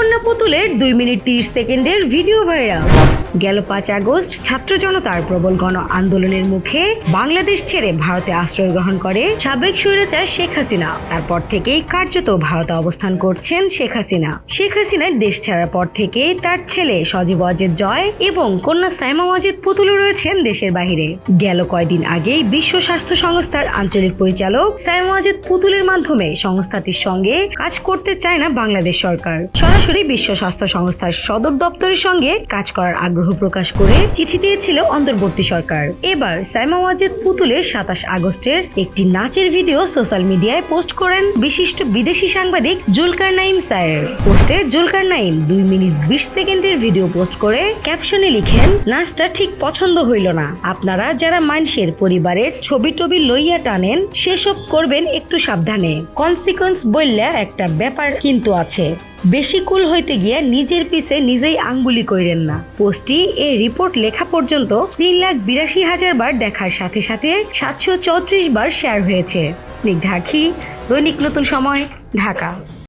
পুতুলের দুই মিনিট তিরিশ সেকেন্ডের ভিডিও ভাইরাল। গেল পাঁচ আগস্ট, ছাত্র জনতার প্রবল গণ আন্দোলনের মুখে বাংলাদেশ ছেড়ে ভারতে আশ্রয় গ্রহণ করে সাবেক স্বৈরাচার শেখ হাসিনা। তারপর থেকেই কার্যত ভারতে অবস্থান করছেন শেখ হাসিনা। শেখ হাসিনার দেশ ছাড়ার পর থেকেই তার ছেলে সজীব অজিত জয় এবং কন্যা সাইমা অজিত পুতুলও রয়েছেন দেশের বাইরে গেল কয়দিন আগেই বিশ্ব স্বাস্থ্য সংস্থার আঞ্চলিক পরিচালক সাইমা অজিত পুতুলের মাধ্যমে সংস্থাটির সঙ্গে কাজ করতে চায় না বাংলাদেশ সরকার। সরাসরি বিশ্ব স্বাস্থ্য সংস্থার সদর দপ্তরের সঙ্গে কাজ করার আগ্রহ প্রকাশ করে চিঠি দিয়েছিল অন্তর্বর্তী সরকার। এবার সাইমা ওয়াজেদ পুতুলের সাতাশ আগস্টের একটি নাচের ভিডিও সোশ্যাল মিডিয়ায় পোস্ট করেন বিশিষ্ট বিদেশি সাংবাদিক জুলকার নাইম সায়ের। পোস্টে জুলকার নাইম দুই মিনিট বিশ সেকেন্ডের ভিডিও পোস্ট করে ক্যাপশনে লিখেন, নাচটা ঠিক পছন্দ হইল না। আপনারা যারা মানুষের পরিবারের ছবি টবি লইয়া টানেন, সেসব করবেন একটু সাবধানে। কনসিকোয়েন্স বললে একটা ব্যাপার কিন্তু আছে। বেশি কুল হইতে গিয়ে নিজের পিছে নিজেই আঙ্গুলি কইরেন না। পোস্টটি এই রিপোর্ট লেখা পর্যন্ত তিন লাখ বিরাশি হাজার বার দেখার সাথে সাথে সাতশো চৌত্রিশ বার শেয়ার হয়েছে। স্নিগ্ধা ঢাকি, দৈনিক নতুন সময়, ঢাকা।